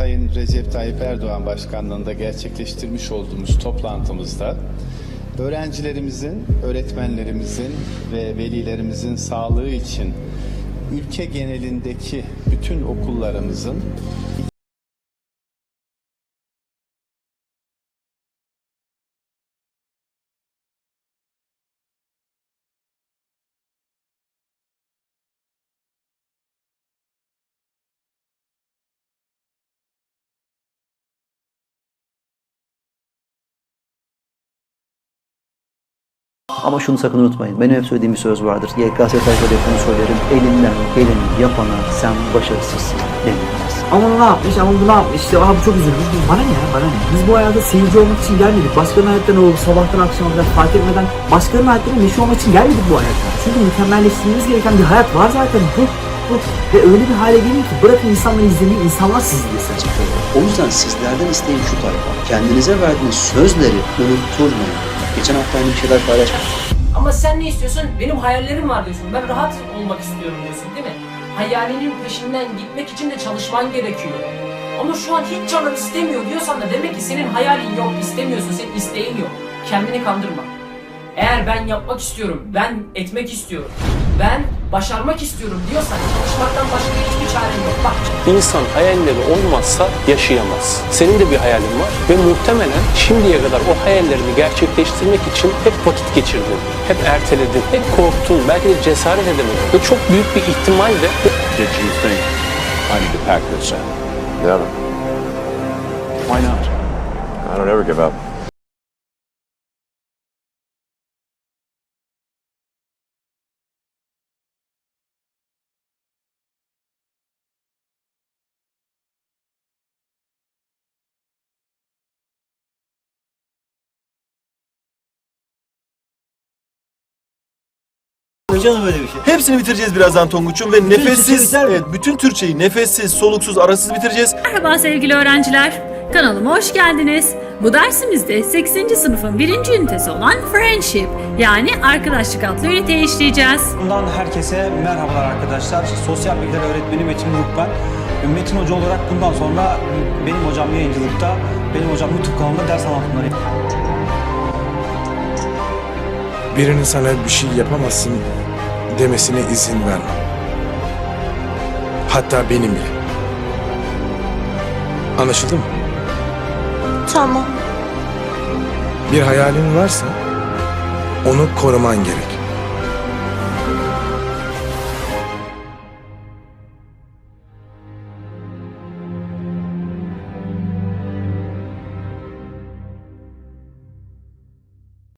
Sayın Recep Tayyip Erdoğan Başkanlığında gerçekleştirmiş olduğumuz toplantımızda öğrencilerimizin, öğretmenlerimizin ve velilerimizin sağlığı için ülke genelindeki bütün okullarımızın Ama şunu sakın unutmayın. Benim hep söylediğim bir söz vardır. YKS hep bunu söylerim. Elinden geleni yapana sen başarısızsın denilmez. Ama ne yapmış ama bu ne yapmış işte abi çok üzülmüş. Bana ne ya bana ne? Biz bu hayata seyirci olmak için gelmedik. Başkalarının hayatlarına olup sabahtan akşama kadar fark etmeden başkalarının hayatlarına meşhur olmak için gelmedik bu hayata. Çünkü mükemmelleştirmemiz gereken bir hayat var zaten. Bu, bu. Ve öyle bir hale gelin ki bırakın insanları izlemeyi insanlar sizi izlesin. O yüzden sizlerden isteğim şu tayfa. Kendinize verdiğiniz sözleri unutturmayın. Geçen hafta aynı şeyler paylaşmıştım. Ama sen ne istiyorsun? Benim hayallerim var diyorsun. Ben rahat olmak istiyorum diyorsun değil mi? Hayalinin peşinden gitmek için de çalışman gerekiyor. Ama şu an hiç canın istemiyor diyorsan da demek ki senin hayalin yok, istemiyorsun, senin isteğin yok. Kendini kandırma. Eğer ben yapmak istiyorum, ben etmek istiyorum, ben başarmak istiyorum diyorsan çalışmaktan başka yok. Bak İnsan hayalleri olmazsa yaşayamaz. Senin de bir hayalin var ve muhtemelen şimdiye kadar o hayallerini gerçekleştirmek için hep vakit geçirdin, hep erteledin, hep korktun, belki de cesaret edemedin. Ve çok büyük bir ihtimalle Did you think I need to pack this in? Never. Why not? I don't ever give up. Hepsini bitireceğiz birazdan Tonguç'um ve nefessiz, Türkçe biter mi? evet bütün Türkçeyi nefessiz, soluksuz, arasız bitireceğiz. Merhaba sevgili öğrenciler. Kanalıma hoş geldiniz. Bu dersimizde 8. sınıfın 1. ünitesi olan Friendship yani arkadaşlık adlı üniteyi işleyeceğiz. Bundan herkese merhabalar arkadaşlar. Sosyal bilgiler öğretmeni Metin Ruh ben. Metin Hoca olarak bundan sonra benim hocam yayıncılıkta, benim hocam YouTube kanalında ders anlatımları Birinin sana bir şey yapamazsın demesine izin verme. Hatta benim bile. Anlaşıldı mı? Tamam. Bir hayalin varsa onu koruman gerek.